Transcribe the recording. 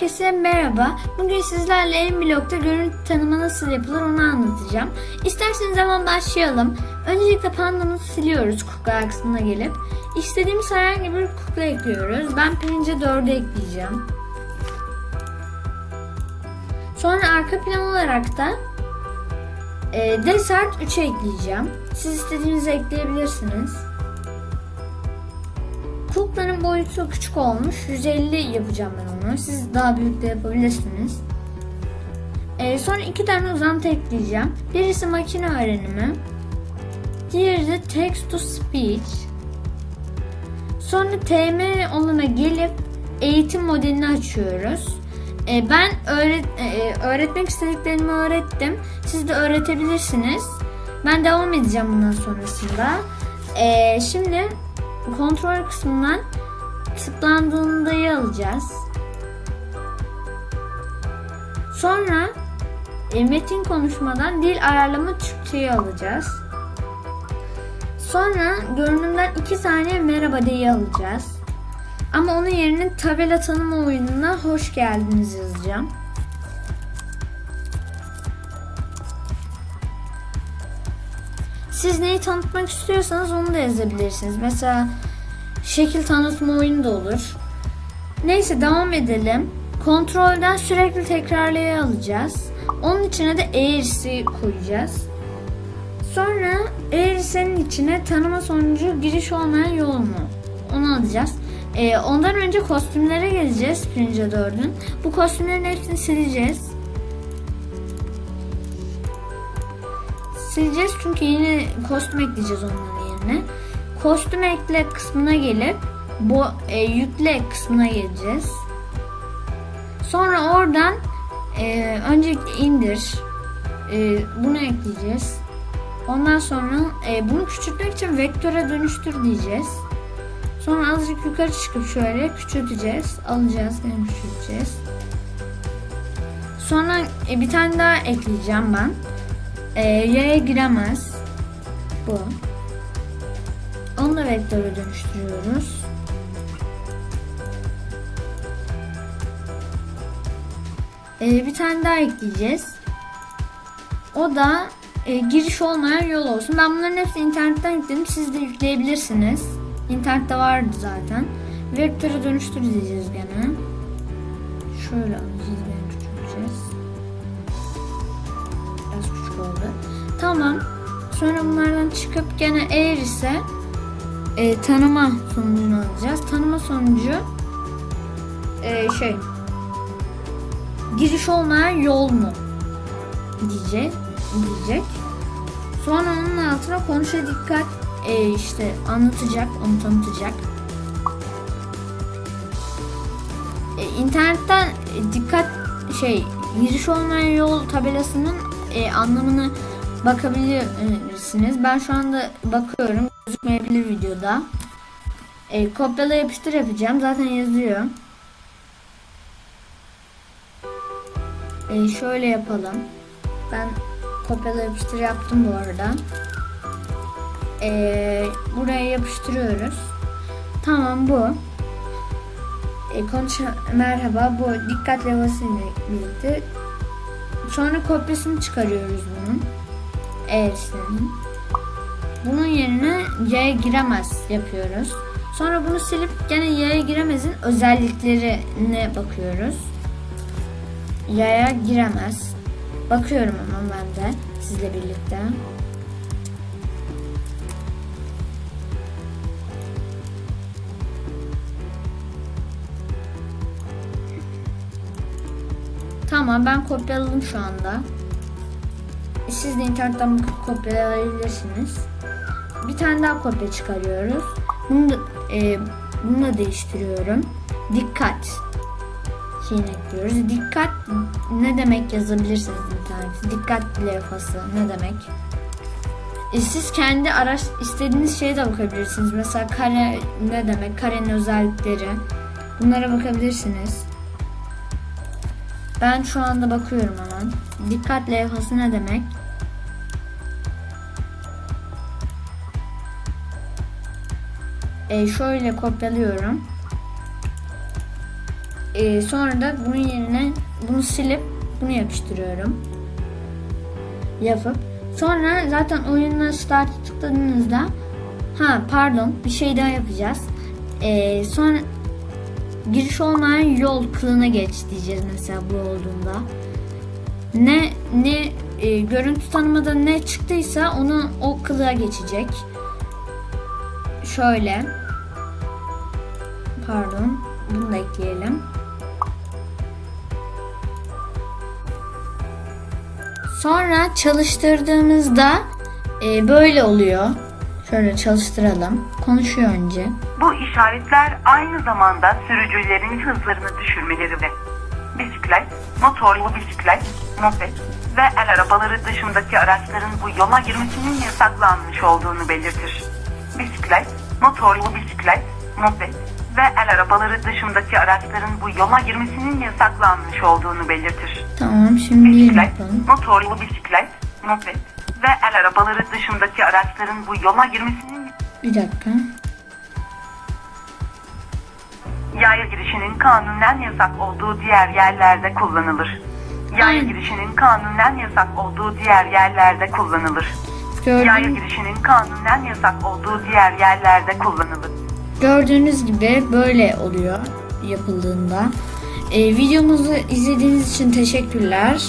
Herkese merhaba. Bugün sizlerle Enblog'da görüntü tanıma nasıl yapılır onu anlatacağım. İsterseniz hemen başlayalım. Öncelikle pandamızı siliyoruz kukla kısmına gelip. İstediğimiz herhangi bir kukla ekliyoruz. Ben pirince 4'ü ekleyeceğim. Sonra arka plan olarak da e, Desert 3'e ekleyeceğim. Siz istediğinizi ekleyebilirsiniz. Boyutu küçük olmuş. 150 yapacağım ben onu. Siz daha büyük de yapabilirsiniz. Ee, sonra iki tane uzantı ekleyeceğim. Birisi makine öğrenimi. Diğeri de text to speech. Sonra TM olana gelip eğitim modelini açıyoruz. Ee, ben öğret e, öğretmek istediklerimi öğrettim. Siz de öğretebilirsiniz. Ben devam edeceğim bundan sonrasında. Ee, şimdi kontrol kısmından tıklandığındayı alacağız. Sonra e, metin konuşmadan dil ayarlama Türkçeyi alacağız. Sonra görünümden iki tane merhaba diye alacağız. Ama onun yerine tabela tanıma oyununa hoş geldiniz yazacağım. Siz neyi tanıtmak istiyorsanız onu da yazabilirsiniz. Mesela şekil tanıtma oyunu da olur. Neyse devam edelim. Kontrolden sürekli tekrarlaya alacağız. Onun içine de eğrisi koyacağız. Sonra eğrisinin içine tanıma sonucu giriş olmayan yol mu? Onu alacağız. Ee, ondan önce kostümlere geleceğiz Pirince 4'ün. Bu kostümlerin hepsini sileceğiz. sileceğiz çünkü yeni kostüm ekleyeceğiz onların yerine. Kostüm ekle kısmına gelip bu e, yükle kısmına geleceğiz. Sonra oradan e, öncelikle indir. E, bunu ekleyeceğiz. Ondan sonra e, bunu küçültmek için vektöre dönüştür diyeceğiz. Sonra azıcık yukarı çıkıp şöyle küçülteceğiz. Alacağız, yani küçülteceğiz. Sonra e, bir tane daha ekleyeceğim ben. E, yaya giremez. Bu. Onu da vektöre dönüştürüyoruz. E, bir tane daha ekleyeceğiz. O da e, giriş olmayan yol olsun. Ben bunların hepsini internetten yükledim. Siz de yükleyebilirsiniz. İnternette vardı zaten. Vektöre dönüştür diyeceğiz gene. Şöyle alacağız, gene küçülteceğiz. Biraz küçük oldu. Tamam. Sonra bunlardan çıkıp gene eğer ise e, tanıma sonucunu alacağız. Tanıma sonucu e, şey giriş olmayan yol mu diyecek diyecek. Sonra onun altına konuşa dikkat e, işte anlatacak, onu tanıtacak. E, internetten e, dikkat şey giriş olmayan yol tabelasının e, anlamını bakabilirsiniz. Ben şu anda bakıyorum. Gözükmeyebilir videoda. E, kopyala yapıştır yapacağım. Zaten yazıyor. E, şöyle yapalım. Ben kopyala yapıştır yaptım bu arada. E, buraya yapıştırıyoruz. Tamam bu. E, konuş merhaba bu dikkat levhasıyla birlikte. Sonra kopyasını çıkarıyoruz bunun. Eğrisinin. Bunun yerine Y'ye giremez yapıyoruz. Sonra bunu silip gene Y'ye giremezin özelliklerine bakıyoruz. Y'ye giremez. Bakıyorum ama ben de sizle birlikte. Tamam ben kopyaladım şu anda. Siz de internetten bakıp kopyalayabilirsiniz. Bir tane daha kopya çıkarıyoruz. Bunu da, e, bunu da değiştiriyorum. Dikkat şeyini ekliyoruz. Dikkat ne demek yazabilirsiniz internette. Dikkat levhası ne demek. E, siz kendi araç istediğiniz şeye de bakabilirsiniz. Mesela kare ne demek? Karenin özellikleri. Bunlara bakabilirsiniz. Ben şu anda bakıyorum hemen. Dikkat levhası ne demek? E, şöyle kopyalıyorum. E, sonra da bunun yerine bunu silip bunu yapıştırıyorum. Yapıp sonra zaten oyuna start'a tıkladığınızda ha pardon bir şey daha yapacağız. E, sonra giriş olmayan yol kılına geç diyeceğiz mesela bu olduğunda. Ne ne e, görüntü tanımada ne çıktıysa onu o kılığa geçecek. Şöyle. Pardon. Bunu da ekleyelim. Sonra çalıştırdığımızda e, böyle oluyor. Şöyle çalıştıralım. Konuşuyor önce. Bu işaretler aynı zamanda sürücülerin hızlarını düşürmeleri ve bisiklet, motorlu bisiklet, moped ve el arabaları dışındaki araçların bu yola girmesinin yasaklanmış olduğunu belirtir. Bisiklet, motorlu bisiklet, moped ve el arabaları dışındaki araçların bu yola girmesinin yasaklanmış olduğunu belirtir. Tamam şimdi Bisiklet, yapalım. motorlu bisiklet, moped ve el arabaları dışındaki araçların bu yola girmesinin Bir dakika. Yaya girişinin kanunen yasak olduğu diğer yerlerde kullanılır. Yaya Aynen. girişinin kanunen yasak olduğu diğer yerlerde kullanılır. Yaya girişinin kanunen yasak olduğu diğer yerlerde kullanılır. gördüğünüz gibi böyle oluyor yapıldığında. E, videomuzu izlediğiniz için teşekkürler.